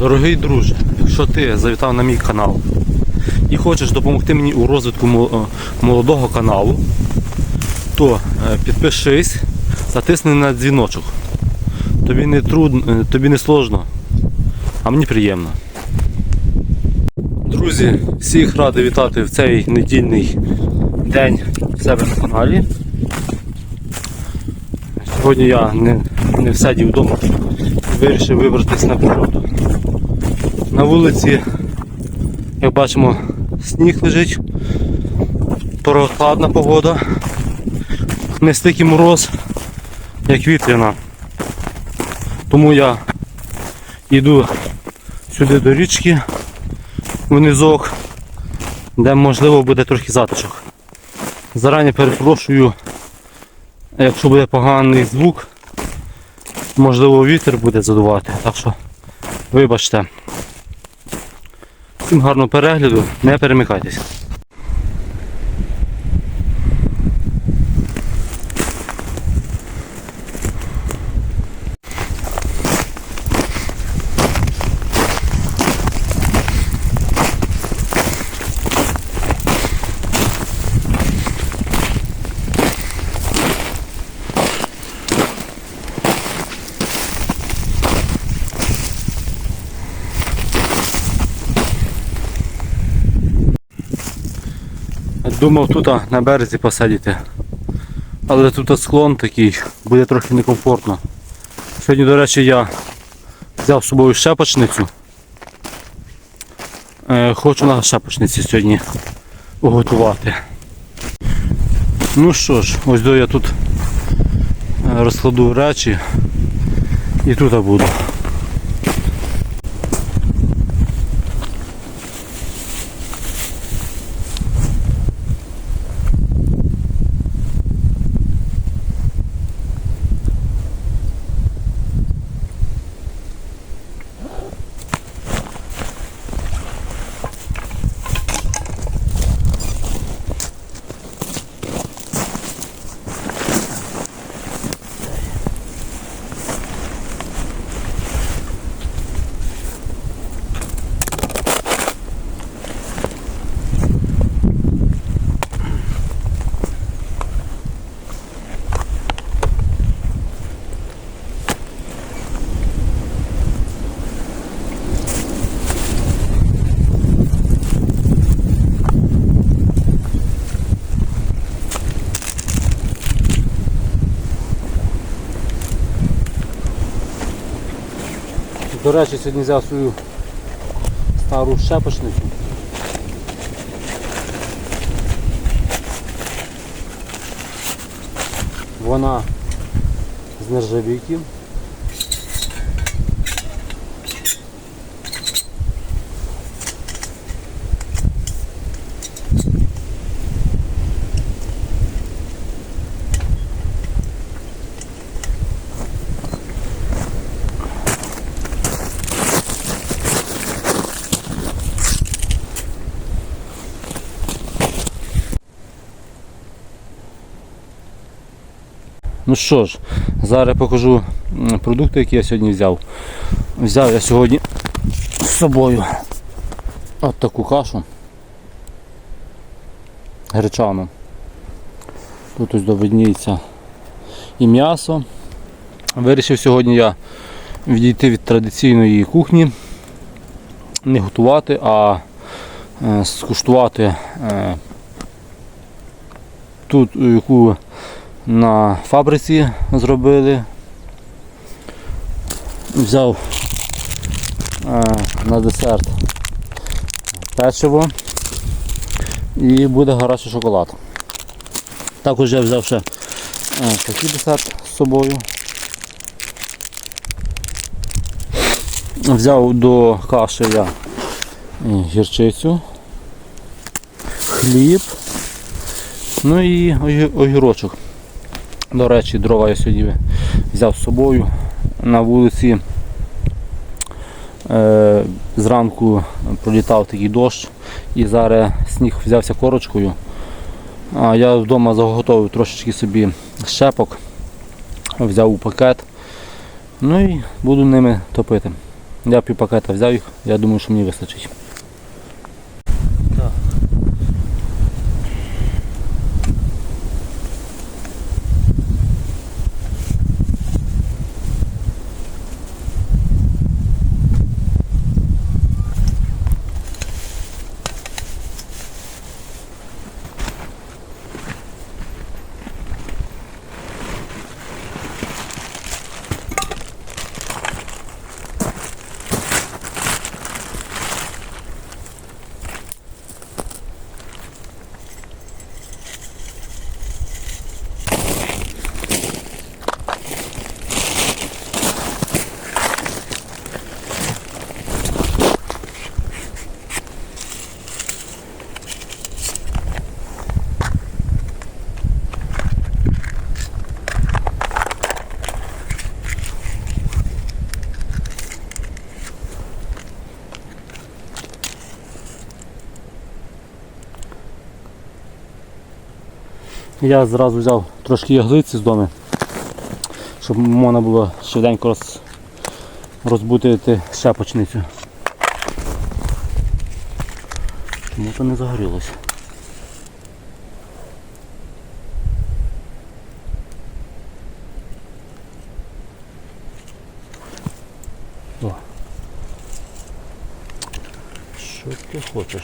Дорогий друже, якщо ти завітав на мій канал і хочеш допомогти мені у розвитку е, молодого каналу, то е, підпишись, затисни на дзвіночок. Тобі не трудно, е, тобі не сложно, а мені приємно. Друзі, всіх радий вітати в цей недільний день в себе на каналі. Сьогодні я не, не всядів вдома, вирішив вибратися на природу. На вулиці, як бачимо, сніг лежить, прохладна погода, не стільки мороз, як вітряна. Тому я йду сюди до річки, в низок, де можливо буде трохи затишок. Зарані перепрошую, якщо буде поганий звук, можливо вітер буде задувати, так що вибачте. Всім гарного перегляду, не перемикайтесь. Думав тут на березі посидіти. Але тут склон такий, буде трохи некомфортно. Сьогодні, до речі, я взяв з собою щепочницю. Е, хочу на щепочниці сьогодні готувати. Ну що ж, ось до я тут е, розкладу речі і тут буду. До речі, сьогодні взяв свою стару щепочницю. Вона з нержавійки. Ну що ж, зараз покажу продукти, які я сьогодні взяв. Взяв я сьогодні з собою от таку кашу гречану. Тут ось довидніється і м'ясо. Вирішив сьогодні я відійти від традиційної кухні, не готувати, а е, скуштувати е, тут, яку на фабриці зробили. Взяв е, на десерт печиво і буде гарячий шоколад. Також я взяв ще е, такий десерт з собою. Взяв до каші я гірчицю, хліб, ну і огірочок. До речі, дрова я сьогодні взяв з собою на вулиці. Е, зранку пролітав такий дощ і зараз сніг взявся корочкою. А я вдома заготовив трошечки собі щепок, взяв у пакет. Ну і буду ними топити. Я пів пакета взяв їх, я думаю, що мені вистачить. Я зразу взяв трошки яглиці з дому, щоб можна було швиденько роз... розбудити щепочницю. Чому то не загорілося? Що ти хочеш?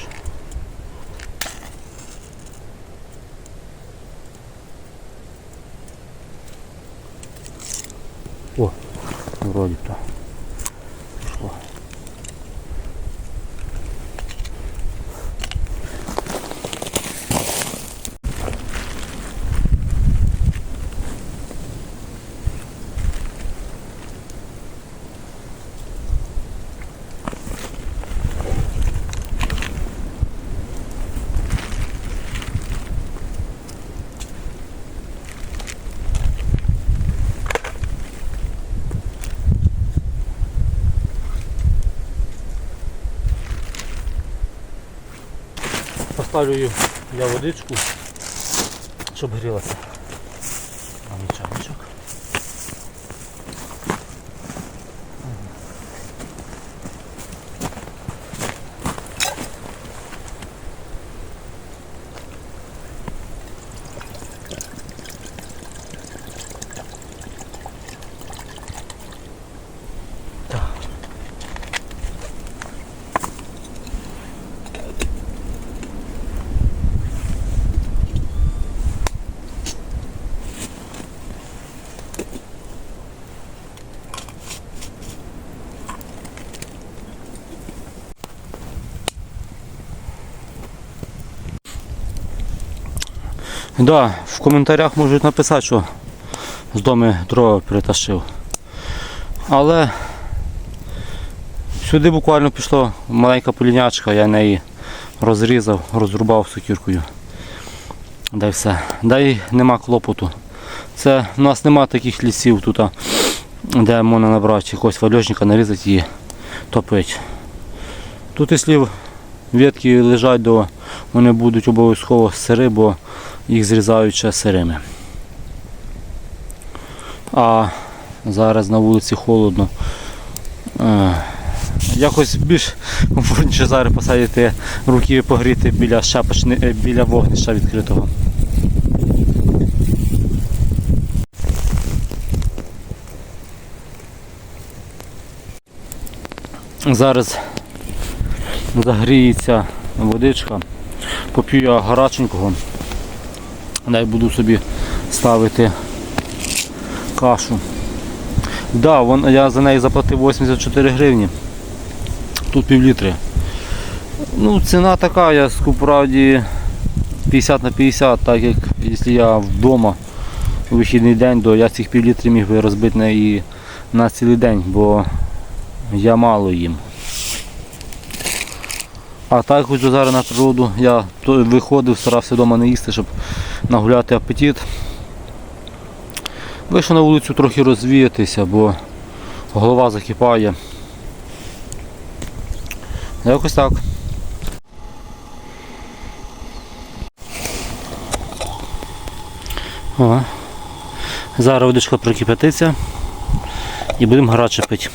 О, вроде то. Поставлю я водичку, щоб грілася. А не чайничок. Да, в коментарях можуть написати, що з дому дрова притащив. Але сюди буквально пішла маленька полінячка, я неї розрізав, розрубав сокіркою. Да й все. Да й нема клопоту. Це у нас нема таких лісів тут, де можна набрати якогось вальожника, нарізати і топити. Тут, якщо ветки лежать, то вони будуть обов'язково сири, бо їх зрізають ще сирими. А зараз на вулиці холодно. Е, Якось більш комфортніше зараз посадити руки погріти біля шапочни, е, біля вогнища відкритого. Зараз загріється водичка, поп'ю я гаряченького. Дай буду собі ставити кашу. Да, вон, я за неї заплатив 84 гривні. Тут пів літри. Ну, ціна така, я справді 50 на 50, так як якщо я вдома у вихідний день, то я цих пів міг би розбити на цілий день, бо я мало їм. А так хоч зараз на природу я виходив, старався вдома не їсти, щоб нагуляти апетит. Вийшов на вулицю трохи розвіятися, бо голова закипає. Якось так. О. Зараз водичка прокипятиться і будемо гаряче пити.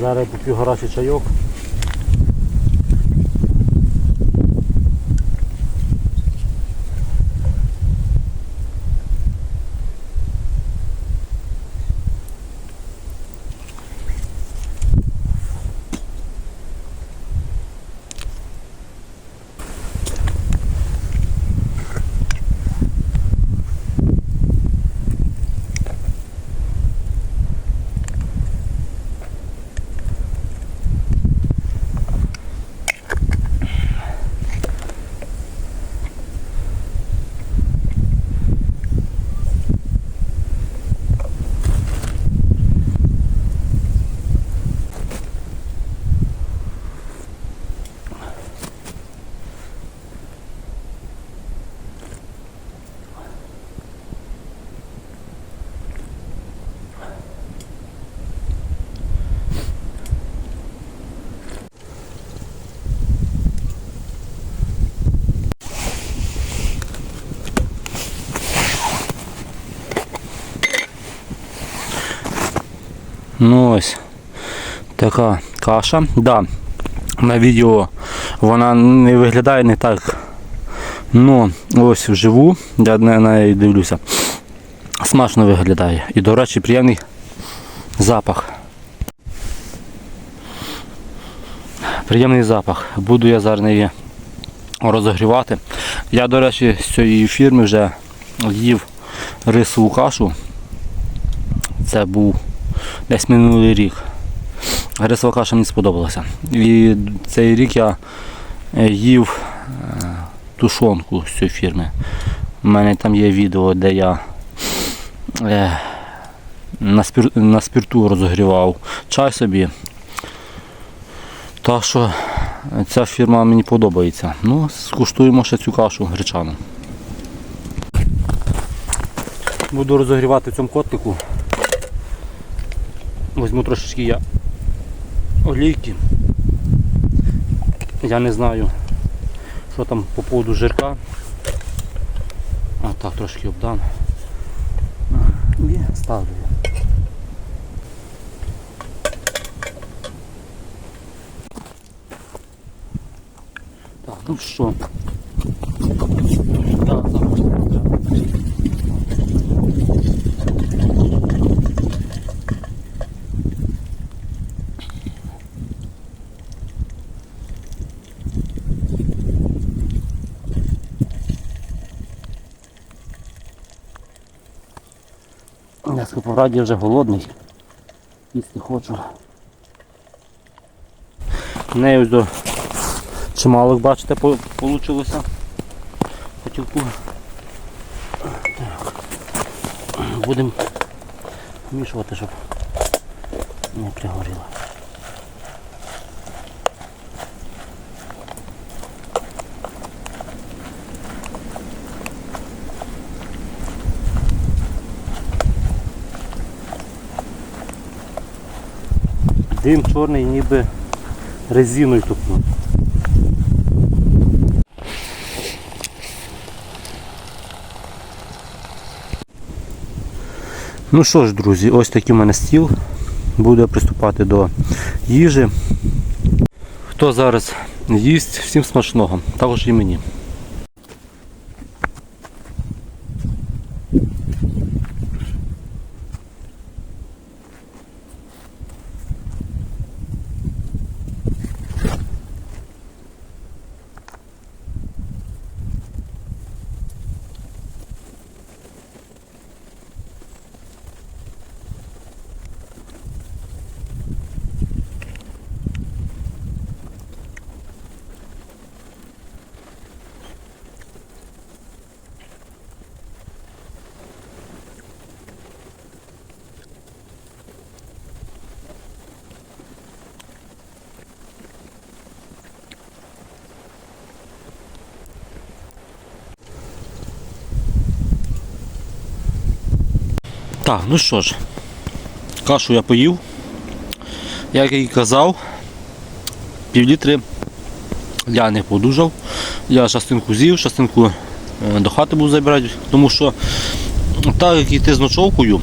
Зараз поп'ю гарячий чайок. Ну ось така каша. Да, на відео вона не виглядає не так. Ну, ось вживу, я на неї дивлюся. Смачно виглядає. І, до речі, приємний запах. Приємний запах. Буду я зараз її розогрівати. Я, до речі, з цієї фірми вже їв рисову кашу. Це був десь минулий рік. Рисова каша мені сподобалася. І цей рік я е, їв е, тушонку з цієї фірми. У мене там є відео, де я е, на, спір, на спірту розогрівав чай собі. Так що ця фірма мені подобається. Ну, скуштуємо ще цю кашу гречану. Буду розогрівати в цьому котлику. Візьму трошечки я олійки. Я не знаю, що там по поводу жирка. А так трошки обдам. І ставлю. Так, ну що? Так, зараз. Я скоповраді вже голодний. Їсти хочу. Не ось до чималок, бачите, вийшло. Хотілку. Так. Будемо вмішувати, щоб не пригоріло. Дим чорний ніби резиною тупнув. Ну що ж, друзі, ось такий у мене стіл. Буду приступати до їжі. Хто зараз їсть, всім смачного, також і мені. Так, ну що ж, кашу я поїв. Як я і казав, півлітри я не подужав. Я частинку з'їв, частинку е, до хати буду забирати, тому що так як йти з ночовкою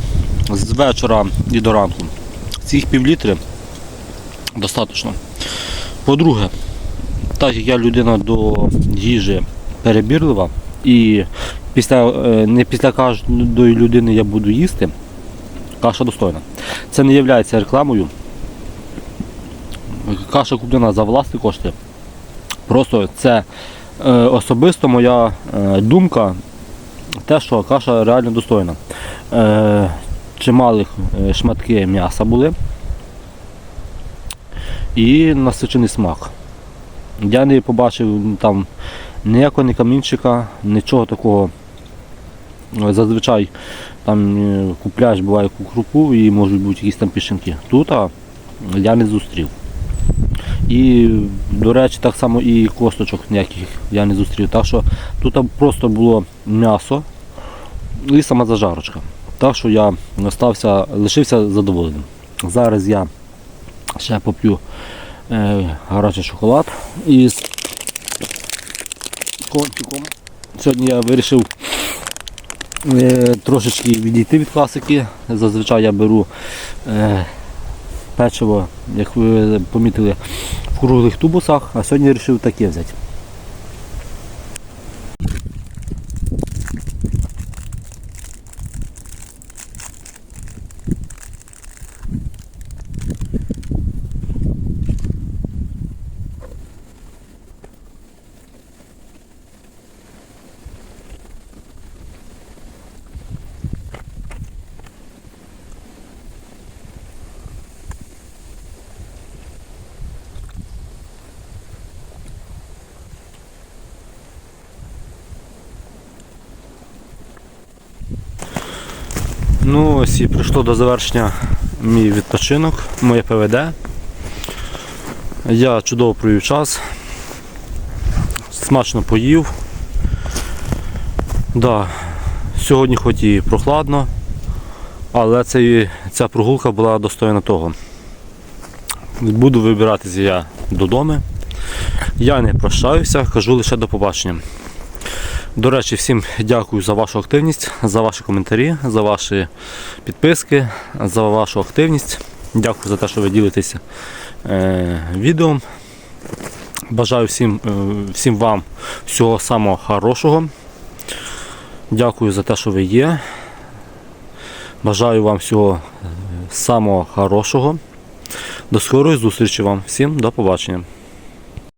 з вечора і до ранку, цих півлітри Достаточно. По-друге, так як я людина до їжі перебірлива, і після, е, не після кожної людини я буду їсти, каша достойна. Це не є рекламою. Каша куплена за власні кошти. Просто це е, особисто моя е, думка, те, що каша реально достойна. Е, чималі е, шматки м'яса були і насичений смак. Я не побачив там ніякого ні камінчика, нічого такого. Зазвичай там е, купляєш буває крупу і можуть бути якісь там пішенки. Тут а, я не зустрів. І, до речі, так само і косточок ніяких я не зустрів. Так що тут просто було м'ясо і сама зажарочка. Так що я остався, лишився задоволеним. Зараз я ще поп'ю е, гарячий шоколад із кончиком. Сьогодні я вирішив трошечки відійти від класики. Зазвичай я беру е, печиво, як ви помітили, в круглих тубусах, а сьогодні вирішив таке взяти. Ну ось і прийшло до завершення мій відпочинок, моє ПВД. Я чудово провів час, смачно поїв. Да, сьогодні хоч і прохладно, але цей, ця прогулка була достойна того. Буду вибиратися я додому. Я не прощаюся, кажу лише до побачення. До речі, всім дякую за вашу активність, за ваші коментарі, за ваші підписки, за вашу активність. Дякую за те, що ви ділитеся е, відео. Бажаю всім, е, всім вам всього самого хорошого. Дякую за те, що ви є. Бажаю вам всього е, самого хорошого. До скорої зустрічі вам. Всім до побачення.